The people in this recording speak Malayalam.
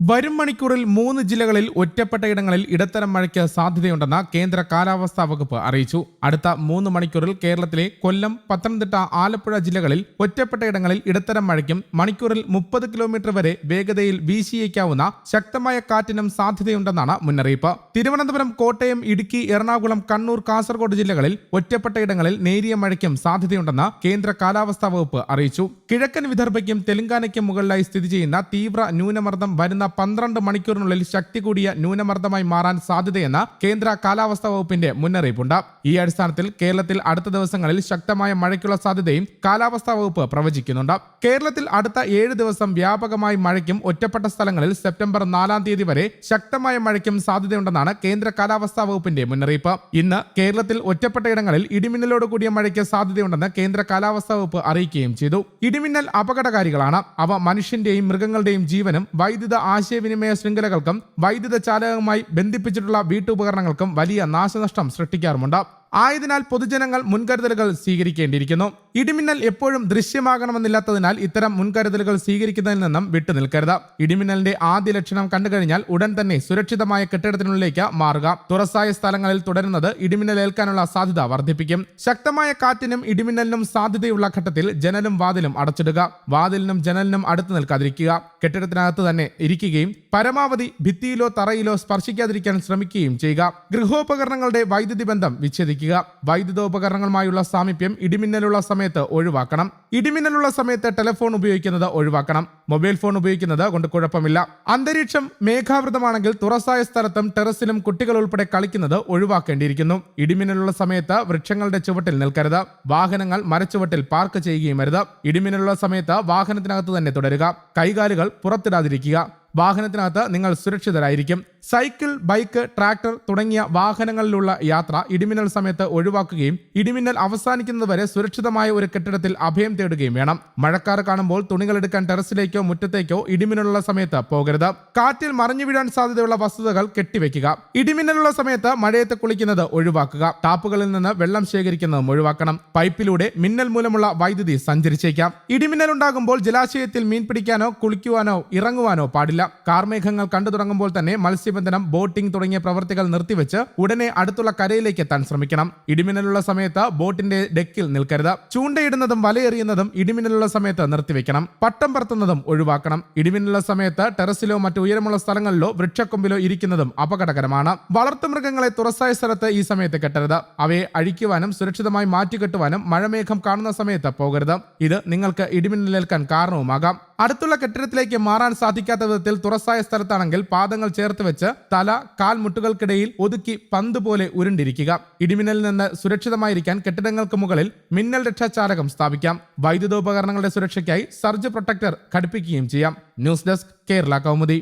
വരും മണിക്കൂറിൽ മൂന്ന് ജില്ലകളിൽ ഒറ്റപ്പെട്ട ഇടങ്ങളിൽ ഇടത്തരം മഴയ്ക്ക് സാധ്യതയുണ്ടെന്ന് കേന്ദ്ര കാലാവസ്ഥാ വകുപ്പ് അറിയിച്ചു. അടുത്ത മൂന്ന് മണിക്കൂറിൽ കേരളത്തിലെ കൊല്ലം പത്തനംതിട്ട ആലപ്പുഴ ജില്ലകളിൽ ഒറ്റപ്പെട്ട ഇടങ്ങളിൽ ഇടത്തരം മഴയ്ക്കും മണിക്കൂറിൽ മുപ്പത് കിലോമീറ്റർ വരെ വേഗതയിൽ വീശിയേക്കാവുന്ന ശക്തമായ കാറ്റിനും സാധ്യതയുണ്ടെന്നാണ് മുന്നറിയിപ്പ്. തിരുവനന്തപുരം കോട്ടയം ഇടുക്കി എറണാകുളം കണ്ണൂർ കാസർഗോഡ് ജില്ലകളിൽ ഒറ്റപ്പെട്ട ഇടങ്ങളിൽ നേരിയ മഴയ്ക്കും സാധ്യതയുണ്ടെന്ന് കേന്ദ്ര കാലാവസ്ഥാ വകുപ്പ് അറിയിച്ചു. കിഴക്കൻ വിദർഭയ്ക്കും തെലങ്കാനയ്ക്കും മുകളിലായി സ്ഥിതി ചെയ്യുന്ന തീവ്ര ന്യൂനമർദ്ദം വരുന്ന പന്ത്രണ്ട് മണിക്കൂറിനുള്ളിൽ ശക്തി കൂടിയ ന്യൂനമർദ്ദമായി മാറാൻ സാധ്യതയെന്ന് കേന്ദ്ര കാലാവസ്ഥാ വകുപ്പിന്റെ മുന്നറിയിപ്പുണ്ട്. ഈ അടിസ്ഥാനത്തിൽ കേരളത്തിൽ അടുത്ത ദിവസങ്ങളിൽ ശക്തമായ മഴയ്ക്കുള്ള സാധ്യതയും കാലാവസ്ഥാ വകുപ്പ് പ്രവചിക്കുന്നുണ്ട്. കേരളത്തിൽ അടുത്ത ഏഴ് ദിവസം വ്യാപകമായി മഴയ്ക്കും ഒറ്റപ്പെട്ട സ്ഥലങ്ങളിൽ സെപ്റ്റംബർ നാലാം തീയതി വരെ ശക്തമായ മഴയ്ക്കും സാധ്യതയുണ്ടെന്നാണ് കേന്ദ്ര കാലാവസ്ഥാ വകുപ്പിന്റെ മുന്നറിയിപ്പ്. ഇന്ന് കേരളത്തിൽ ഒറ്റപ്പെട്ട ഇടങ്ങളിൽ ഇടിമിന്നലോട് കൂടിയ മഴയ്ക്ക് സാധ്യതയുണ്ടെന്ന് കേന്ദ്ര കാലാവസ്ഥാ വകുപ്പ് അറിയിക്കുകയും ചെയ്തു. ഇടിമിന്നൽ അപകടകാരികളാണ്. അവ മനുഷ്യന്റെയും മൃഗങ്ങളുടെയും ജീവനും വൈദ്യുത ആശയവിനിമയ ശൃംഖലകൾക്കും വൈദ്യുത ചാലകവുമായി ബന്ധിപ്പിച്ചിട്ടുള്ള വീട്ടുപകരണങ്ങൾക്കും വലിയ നാശനഷ്ടം സൃഷ്ടിക്കാറുമുണ്ട്. ആയതിനാൽ പൊതുജനങ്ങൾ മുൻകരുതലുകൾ സ്വീകരിക്കേണ്ടിയിരിക്കുന്നു. ഇടിമിന്നൽ എപ്പോഴും ദൃശ്യമാകണമെന്നില്ലാത്തതിനാൽ ഇത്തരം മുൻകരുതലുകൾ സ്വീകരിക്കുന്നതിൽ നിന്നും വിട്ടുനിൽക്കരുത് ഇടിമിന്നലിന്റെ ആദ്യ ലക്ഷണം കണ്ടുകഴിഞ്ഞാൽ ഉടൻ തന്നെ സുരക്ഷിതമായ കെട്ടിടത്തിനുള്ളിലേക്ക് മാറുക. തുറസായ സ്ഥലങ്ങളിൽ തുടരുന്നത് ഇടിമിന്നലേൽക്കാനുള്ള സാധ്യത വർദ്ധിപ്പിക്കും. ശക്തമായ കാറ്റിനും ഇടിമിന്നലിനും സാധ്യതയുള്ള ഘട്ടത്തിൽ ജനലും വാതിലും അടച്ചിടുക. വാതിലിനും ജനലിനും അടുത്ത് നിൽക്കാതിരിക്കുക. കെട്ടിടത്തിനകത്ത് തന്നെ ഇരിക്കുകയും പരമാവധി ഭിത്തിയിലോ തറയിലോ സ്പർശിക്കാതിരിക്കാൻ ശ്രമിക്കുകയും ചെയ്യുക. ഗൃഹോപകരണങ്ങളുടെ വൈദ്യുതി ബന്ധം വിച്ഛേദിക്കുക. വൈദ്യുതോപകരണങ്ങളുമായുള്ള സാമീപ്യം ഇടിമിന്നലുള്ള സമയത്ത് ഒഴിവാക്കണം. ഇടിമിന്നലുള്ള സമയത്ത് ടെലിഫോൺ ഉപയോഗിക്കുന്നത് ഒഴിവാക്കണം. മൊബൈൽ ഫോൺ ഉപയോഗിക്കുന്നത് കൊണ്ട് കുഴപ്പമില്ല. അന്തരീക്ഷം മേഘാവൃതമാണെങ്കിൽ തുറസായ സ്ഥലത്തും ടെറസിലും കുട്ടികൾ ഉൾപ്പെടെ കളിക്കുന്നത് ഒഴിവാക്കേണ്ടിയിരിക്കുന്നു. ഇടിമിന്നലുള്ള സമയത്ത് വൃക്ഷങ്ങളുടെ ചുവട്ടിൽ നിൽക്കരുത്. വാഹനങ്ങൾ മരച്ചുവട്ടിൽ പാർക്ക് ചെയ്യുകയും അരുത്. ഇടിമിന്നലുള്ള സമയത്ത് വാഹനത്തിനകത്ത് തന്നെ തുടരുക. കൈകാലുകൾ പുറത്തിടാതിരിക്കുക. വാഹനത്തിനകത്ത് നിങ്ങൾ സുരക്ഷിതരായിരിക്കും. സൈക്കിൾ ബൈക്ക് ട്രാക്ടർ തുടങ്ങിയ വാഹനങ്ങളിലുള്ള യാത്ര ഇടിമിന്നൽ സമയത്ത് ഒഴിവാക്കുകയും ഇടിമിന്നൽ അവസാനിക്കുന്നതുവരെ സുരക്ഷിതമായ ഒരു കെട്ടിടത്തിൽ അഭയം തേടുകയും വേണം. മഴക്കാർ കാണുമ്പോൾ തുണികൾ എടുക്കാൻ ടെറസിലേക്കോ മുറ്റത്തേക്കോ ഇടിമിന്നലുള്ള സമയത്ത് പോകരുത്. കാറ്റിൽ മറിഞ്ഞു വീഴാൻ സാധ്യതയുള്ള വസ്തുതകൾ കെട്ടിവെക്കുക. ഇടിമിന്നലുള്ള സമയത്ത് മഴയത്ത് കുളിക്കുന്നത് ഒഴിവാക്കുക. ടാപ്പുകളിൽ നിന്ന് വെള്ളം ശേഖരിക്കുന്നതും ഒഴിവാക്കണം. പൈപ്പിലൂടെ മിന്നൽ മൂലമുള്ള വൈദ്യുതി സഞ്ചരിച്ചേക്കാം. ഇടിമിന്നൽ ഉണ്ടാകുമ്പോൾ ജലാശയത്തിൽ മീൻ പിടിക്കാനോ കുളിക്കുവാനോ ഇറങ്ങുവാനോ പാടില്ല. കാർമേഘങ്ങൾ കണ്ടു തുടങ്ങുമ്പോൾ തന്നെ മത്സ്യബന്ധനം ബോട്ടിംഗ് തുടങ്ങിയ പ്രവൃത്തികൾ നിർത്തിവെച്ച് ഉടനെ അടുത്തുള്ള കരയിലേക്ക് എത്താൻ ശ്രമിക്കണം. ഇടിമിന്നലുള്ള സമയത്ത് ബോട്ടിന്റെ ഡെക്കിൽ നിൽക്കരുത്. ചൂണ്ടയിടുന്നതും വലയെറിയുന്നതും ഇടിമിന്നലുള്ള സമയത്ത് നിർത്തിവെക്കണം. പട്ടം പറത്തുന്നതും ഒഴിവാക്കണം. ഇടിമിന്നലുള്ള സമയത്ത് ടെറസിലോ മറ്റു ഉയരമുള്ള സ്ഥലങ്ങളിലോ വൃക്ഷക്കൊമ്പിലോ ഇരിക്കുന്നതും അപകടകരമാണ്. വളർത്തുമൃഗങ്ങളെ തുറസായ സ്ഥലത്ത് ഈ സമയത്ത് കെട്ടരുത്. അവയെ അഴിക്കുവാനും സുരക്ഷിതമായി മാറ്റിക്കെട്ടുവാനും മഴമേഘം കാണുന്ന സമയത്ത് പോകരുത്. ഇത് നിങ്ങൾക്ക് ഇടിമിന്നലേൽക്കാൻ കാരണവുമാകാം. അടുത്തുള്ള കെട്ടിടത്തിലേക്ക് മാറാൻ സാധിക്കാത്ത വിധത്തിൽ തുറസായ സ്ഥലത്താണെങ്കിൽ പാദങ്ങൾ ചേർത്ത് വെച്ച് തല കാൽമുട്ടുകൾക്കിടയിൽ ഒതുക്കി പന്ത് പോലെ ഉരുണ്ടിരിക്കുക. ഇടിമിന്നലിൽ നിന്ന് സുരക്ഷിതമായിരിക്കാൻ കെട്ടിടങ്ങൾക്ക് മുകളിൽ മിന്നൽ രക്ഷാചാലകം സ്ഥാപിക്കാം. വൈദ്യുതോപകരണങ്ങളുടെ സുരക്ഷയ്ക്കായി സർജ് പ്രൊട്ടക്ടർ ഘടിപ്പിക്കുകയും ചെയ്യാം. News desk Kerala Kaumudi.